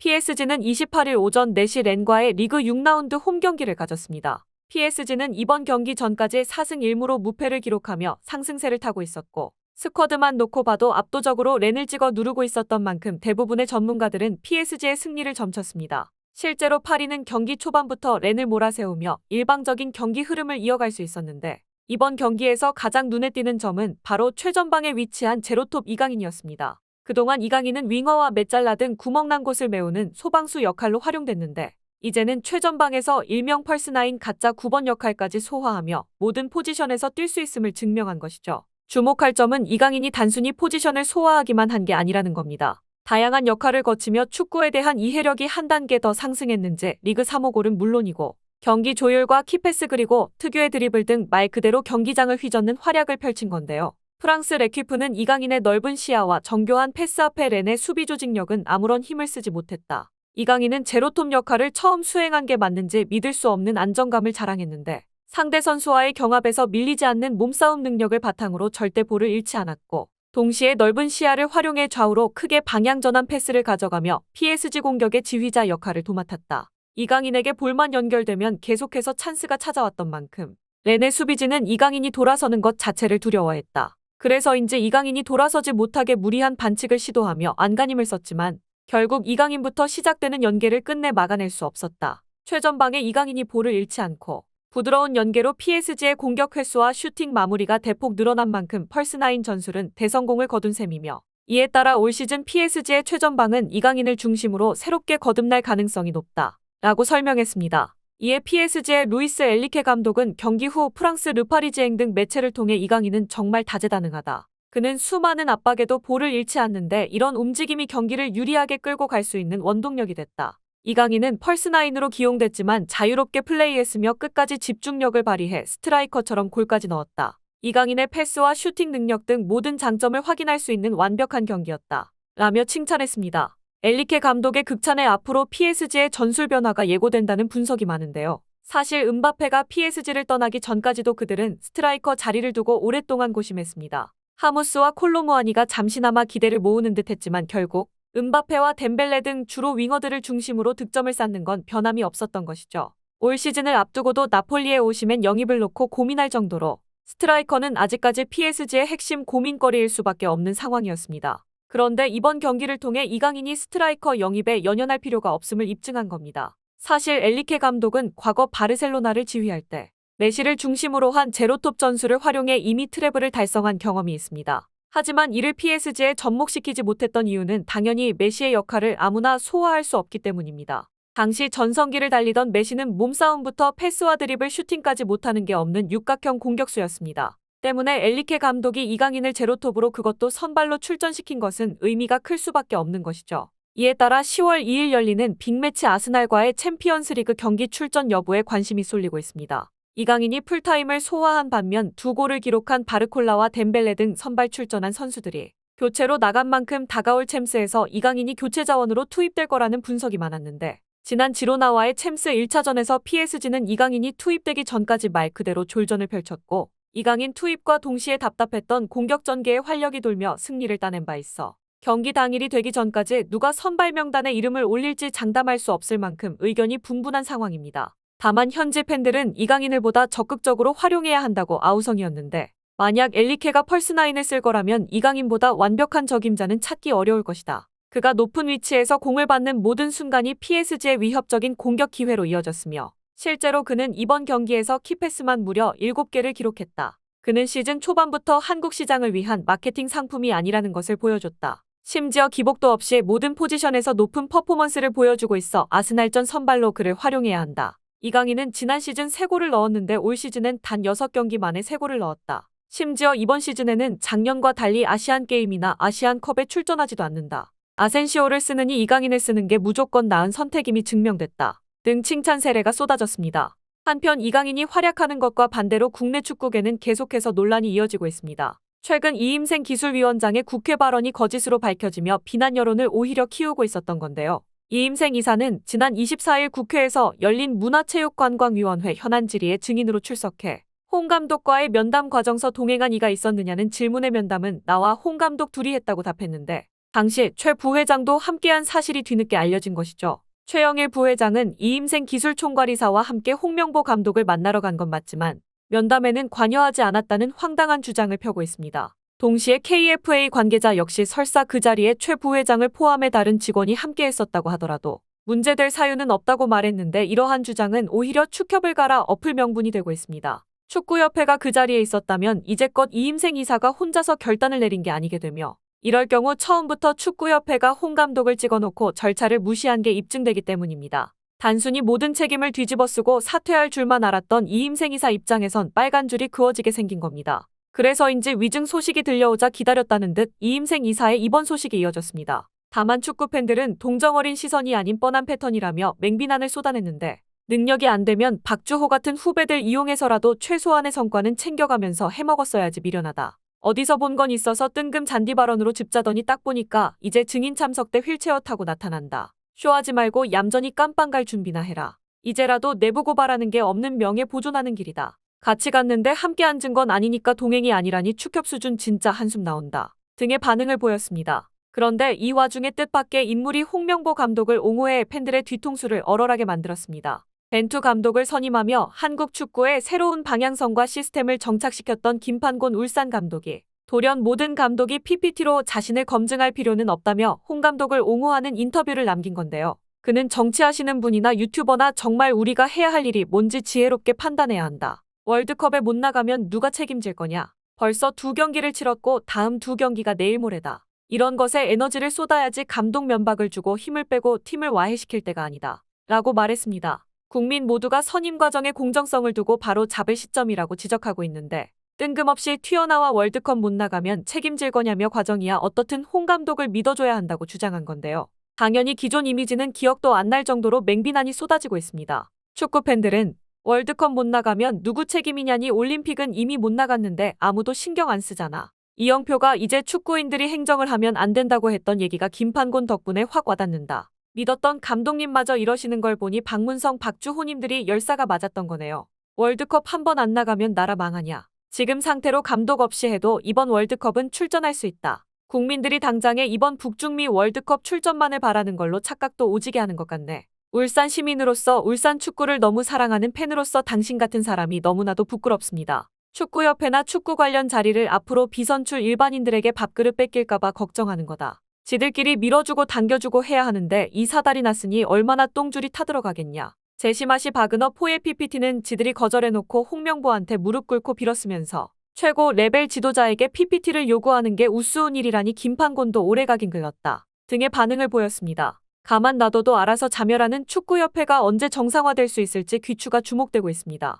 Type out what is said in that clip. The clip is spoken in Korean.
PSG는 28일 오전 4시 렌과의 리그 6라운드 홈 경기를 가졌습니다. PSG는 이번 경기 전까지 4승 1무로 무패를 기록하며 상승세를 타고 있었고 스쿼드만 놓고 봐도 압도적으로 렌을 찍어 누르고 있었던 만큼 대부분의 전문가들은 PSG의 승리를 점쳤습니다. 실제로 파리는 경기 초반부터 렌을 몰아세우며 일방적인 경기 흐름을 이어갈 수 있었는데 이번 경기에서 가장 눈에 띄는 점은 바로 최전방에 위치한 제로톱 이강인이었습니다. 그동안 이강인은 윙어와 메잘라 등 구멍난 곳을 메우는 소방수 역할로 활용됐는데 이제는 최전방에서 일명 펄스나인 가짜 9번 역할까지 소화하며 모든 포지션에서 뛸 수 있음을 증명한 것이죠. 주목할 점은 이강인이 단순히 포지션을 소화하기만 한 게 아니라는 겁니다. 다양한 역할을 거치며 축구에 대한 이해력이 한 단계 더 상승했는지 리그 3호 골은 물론이고 경기 조율과 키패스 그리고 특유의 드리블 등 말 그대로 경기장을 휘젓는 활약을 펼친 건데요. 프랑스 레퀴프는 이강인의 넓은 시야와 정교한 패스 앞에 렌의 수비 조직력은 아무런 힘을 쓰지 못했다. 이강인은 제로톱 역할을 처음 수행한 게 맞는지 믿을 수 없는 안정감을 자랑했는데 상대 선수와의 경합에서 밀리지 않는 몸싸움 능력을 바탕으로 절대 볼을 잃지 않았고 동시에 넓은 시야를 활용해 좌우로 크게 방향 전환 패스를 가져가며 PSG 공격의 지휘자 역할을 도맡았다. 이강인에게 볼만 연결되면 계속해서 찬스가 찾아왔던 만큼 렌의 수비진은 이강인이 돌아서는 것 자체를 두려워했다. 그래서인지 이강인이 돌아서지 못하게 무리한 반칙을 시도하며 안간힘을 썼지만 결국 이강인부터 시작되는 연계를 끝내 막아낼 수 없었다. 최전방에 이강인이 볼을 잃지 않고 부드러운 연계로 PSG의 공격 횟수와 슈팅 마무리가 대폭 늘어난 만큼 펄스나인 전술은 대성공을 거둔 셈이며 이에 따라 올 시즌 PSG의 최전방은 이강인을 중심으로 새롭게 거듭날 가능성이 높다. 라고 설명했습니다. 이에 PSG의 루이스 엘리케 감독은 경기 후 프랑스 르파리지행 등 매체를 통해 이 강인은 정말 다재다능하다. 그는 수많은 압박에도 볼을 잃지 않는데 이런 움직임이 경기를 유리하게 끌고 갈 수 있는 원동력이 됐다. 이강인은 펄스나인으로 기용됐지만 자유롭게 플레이했으며 끝까지 집중력을 발휘해 스트라이커처럼 골까지 넣었다. 이강인의 패스와 슈팅 능력 등 모든 장점을 확인할 수 있는 완벽한 경기였다. 라며 칭찬했습니다. 엘리케 감독의 극찬에 앞으로 PSG의 전술 변화가 예고된다는 분석이 많은데요. 사실 은바페가 PSG를 떠나기 전까지도 그들은 스트라이커 자리를 두고 오랫동안 고심했습니다. 하무스와 콜로무아니가 잠시나마 기대를 모으는 듯 했지만 결국 은바페와 덴벨레 등 주로 윙어들을 중심으로 득점을 쌓는 건 변함이 없었던 것이죠. 올 시즌을 앞두고도 나폴리에 오시면 영입을 놓고 고민할 정도로 스트라이커는 아직까지 PSG의 핵심 고민거리일 수밖에 없는 상황이었습니다. 그런데 이번 경기를 통해 이강인이 스트라이커 영입에 연연할 필요가 없음을 입증한 겁니다. 사실 엘리케 감독은 과거 바르셀로나를 지휘할 때 메시를 중심으로 한 제로톱 전술을 활용해 이미 트래블을 달성한 경험이 있습니다. 하지만 이를 PSG에 접목시키지 못했던 이유는 당연히 메시의 역할을 아무나 소화할 수 없기 때문입니다. 당시 전성기를 달리던 메시는 몸싸움부터 패스와 드리블 슈팅까지 못하는 게 없는 육각형 공격수였습니다. 때문에 엘리케 감독이 이강인을 제로톱으로 그것도 선발로 출전시킨 것은 의미가 클 수밖에 없는 것이죠. 이에 따라 10월 2일 열리는 빅매치 아스날과의 챔피언스리그 경기 출전 여부에 관심이 쏠리고 있습니다. 이강인이 풀타임을 소화한 반면 두 골을 기록한 바르콜라와 덴벨레 등 선발 출전한 선수들이 교체로 나간 만큼 다가올 챔스에서 이강인이 교체 자원으로 투입될 거라는 분석이 많았는데 지난 지로나와의 챔스 1차전에서 PSG는 이강인이 투입되기 전까지 말 그대로 졸전을 펼쳤고 이강인 투입과 동시에 답답했던 공격 전개에 활력이 돌며 승리를 따낸 바 있어 경기 당일이 되기 전까지 누가 선발 명단에 이름을 올릴지 장담할 수 없을 만큼 의견이 분분한 상황입니다. 다만 현지 팬들은 이강인을 보다 적극적으로 활용해야 한다고 아우성이었는데 만약 엘리케가 펄스나인을 쓸 거라면 이강인보다 완벽한 적임자는 찾기 어려울 것이다. 그가 높은 위치에서 공을 받는 모든 순간이 PSG의 위협적인 공격 기회로 이어졌으며 실제로 그는 이번 경기에서 키패스만 무려 7개를 기록했다. 그는 시즌 초반부터 한국 시장을 위한 마케팅 상품이 아니라는 것을 보여줬다. 심지어 기복도 없이 모든 포지션에서 높은 퍼포먼스를 보여주고 있어 아스날전 선발로 그를 활용해야 한다. 이강인은 지난 시즌 3골을 넣었는데 올 시즌엔 단 6경기 만에 3골을 넣었다. 심지어 이번 시즌에는 작년과 달리 아시안게임이나 아시안컵에 출전하지도 않는다. 아센시오를 쓰느니 이강인을 쓰는 게 무조건 나은 선택임이 증명됐다. 등 칭찬 세례가 쏟아졌습니다. 한편 이강인이 활약하는 것과 반대로 국내 축구계는 계속해서 논란이 이어지고 있습니다. 최근 이임생 기술위원장의 국회 발언이 거짓으로 밝혀지며 비난 여론을 오히려 키우고 있었던 건데요. 이임생 이사는 지난 24일 국회에서 열린 문화체육관광위원회 현안 질의에 증인으로 출석해 홍 감독과의 면담 과정서 동행한 이가 있었느냐는 질문의 면담은 나와 홍 감독 둘이 했다고 답했는데 당시 최 부회장도 함께한 사실이 뒤늦게 알려진 것이죠. 최영일 부회장은 이임생 기술총괄이사와 함께 홍명보 감독을 만나러 간 건 맞지만 면담에는 관여하지 않았다는 황당한 주장을 펴고 있습니다. 동시에 KFA 관계자 역시 설사 그 자리에 최 부회장을 포함해 다른 직원이 함께 했었다고 하더라도 문제될 사유는 없다고 말했는데 이러한 주장은 오히려 축협을 갈아 엎을 명분이 되고 있습니다. 축구협회가 그 자리에 있었다면 이제껏 이임생 이사가 혼자서 결단을 내린 게 아니게 되며 이럴 경우 처음부터 축구협회가 홍 감독을 찍어놓고 절차를 무시한 게 입증되기 때문입니다. 단순히 모든 책임을 뒤집어쓰고 사퇴할 줄만 알았던 이임생 이사 입장에선 빨간 줄이 그어지게 생긴 겁니다. 그래서인지 위증 소식이 들려오자 기다렸다는 듯 이임생 이사의 이번 소식이 이어졌습니다. 다만 축구 팬들은 동정어린 시선이 아닌 뻔한 패턴이라며 맹비난을 쏟아냈는데 능력이 안 되면 박주호 같은 후배들 이용해서라도 최소한의 성과는 챙겨가면서 해먹었어야지 미련하다. 어디서 본 건 있어서 뜬금 잔디 발언으로 짚자더니 딱 보니까 이제 증인 참석 때 휠체어 타고 나타난다. 쇼하지 말고 얌전히 깜빵 갈 준비나 해라. 이제라도 내부 고발하는 게 없는 명예 보존하는 길이다. 같이 갔는데 함께 앉은 건 아니니까 동행이 아니라니 축협 수준 진짜 한숨 나온다. 등의 반응을 보였습니다. 그런데 이 와중에 뜻밖의 인물이 홍명보 감독을 옹호해 팬들의 뒤통수를 얼얼하게 만들었습니다. 벤투 감독을 선임하며 한국 축구의 새로운 방향성과 시스템을 정착시켰던 김판곤 울산 감독이 돌연 모든 감독이 PPT로 자신을 검증할 필요는 없다며 홍 감독을 옹호하는 인터뷰를 남긴 건데요. 그는 정치하시는 분이나 유튜버나 정말 우리가 해야 할 일이 뭔지 지혜롭게 판단해야 한다. 월드컵에 못 나가면 누가 책임질 거냐? 벌써 두 경기를 치렀고 다음 두 경기가 내일 모레다. 이런 것에 에너지를 쏟아야지 감독 면박을 주고 힘을 빼고 팀을 와해시킬 때가 아니다. 라고 말했습니다. 국민 모두가 선임 과정의 공정성을 두고 바로 잡을 시점이라고 지적하고 있는데 뜬금없이 튀어나와 월드컵 못 나가면 책임질 거냐며 과정이야 어떻든 홍 감독을 믿어줘야 한다고 주장한 건데요. 당연히 기존 이미지는 기억도 안 날 정도로 맹비난이 쏟아지고 있습니다. 축구 팬들은 월드컵 못 나가면 누구 책임이냐니 올림픽은 이미 못 나갔는데 아무도 신경 안 쓰잖아. 이영표가 이제 축구인들이 행정을 하면 안 된다고 했던 얘기가 김판곤 덕분에 확 와닿는다. 믿었던 감독님마저 이러시는 걸 보니 박문성 박주호님들이 열사가 맞았던 거네요. 월드컵 한 번 안 나가면 나라 망하냐. 지금 상태로 감독 없이 해도 이번 월드컵은 출전할 수 있다. 국민들이 당장에 이번 북중미 월드컵 출전만을 바라는 걸로 착각도 오지게 하는 것 같네. 울산 시민으로서 울산 축구를 너무 사랑하는 팬으로서 당신 같은 사람이 너무나도 부끄럽습니다. 축구협회나 축구 관련 자리를 앞으로 비선출 일반인들에게 밥그릇 뺏길까봐 걱정하는 거다. 지들끼리 밀어주고 당겨주고 해야 하는데 이 사달이 났으니 얼마나 똥줄이 타들어가겠냐. 제시마시 박은업 포의 PPT는 지들이 거절해놓고 홍명보한테 무릎 꿇고 빌었으면서 최고 레벨 지도자에게 PPT를 요구하는 게 우스운 일이라니 김판곤도 오래가긴 글렀다. 등의 반응을 보였습니다. 가만 놔둬도 알아서 자멸하는 축구협회가 언제 정상화될 수 있을지 귀추가 주목되고 있습니다.